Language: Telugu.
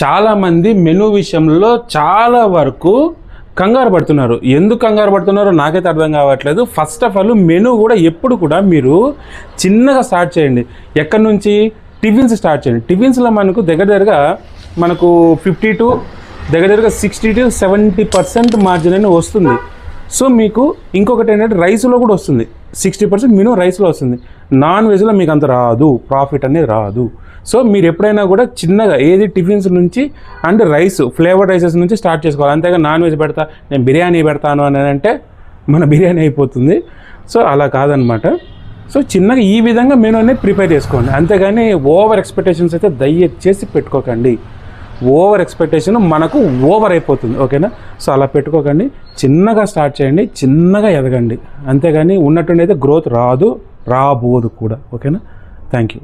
చాలామంది మెనూ విషయంలో చాలా వరకు కంగారు పడుతున్నారు. ఎందుకు కంగారు పడుతున్నారో నాకైతే అర్థం కావట్లేదు. ఫస్ట్ ఆఫ్ ఆల్ మెనూ కూడా ఎప్పుడు కూడా మీరు చిన్నగా స్టార్ట్ చేయండి. ఎక్కడి నుంచి? టిఫిన్స్ స్టార్ట్ చేయండి. టిఫిన్స్లో మనకు దగ్గర దగ్గరగా మనకు ఫిఫ్టీ టు దగ్గర దగ్గరగా sixty two seventy percent margin అని వస్తుంది. సో మీకు ఇంకొకటి ఏంటంటే రైస్లో కూడా వస్తుంది. సిక్స్టీ పర్సెంట్ మినిమం రైస్లో వస్తుంది. నాన్ వెజ్లో మీకు అంత రాదు. ప్రాఫిట్ అనేది రాదు. సో మీరు ఎప్పుడైనా కూడా చిన్నగా ఏది టిఫిన్స్ నుంచి అండ్ రైస్ ఫ్లేవర్డ్ రైసెస్ నుంచి స్టార్ట్ చేసుకోవాలి. అంతేగా నాన్ వెజ్ పెడతా నేను బిర్యానీ పెడతాను అని అంటే మన బిర్యానీ అయిపోతుంది. సో అలా కాదనమాట. సో చిన్నగా ఈ విధంగా మెనూ అనేది ప్రిపేర్ చేసుకోండి. అంతేగాని ఓవర్ ఎక్స్పెక్టేషన్స్ అయితే దయచేసి పెట్టుకోకండి. ఓవర్ ఎక్స్పెక్టేషన్ మనకు ఓవర్ అయిపోతుంది ఓకేనా? సో అలా పెట్టుకోకండి. చిన్నగా స్టార్ట్ చేయండి చిన్నగా ఎదగండి. అంతేగాని ఉన్నట్టుండి అయితే గ్రోత్ రాదు రాబోదు కూడా ఓకేనా? Thank you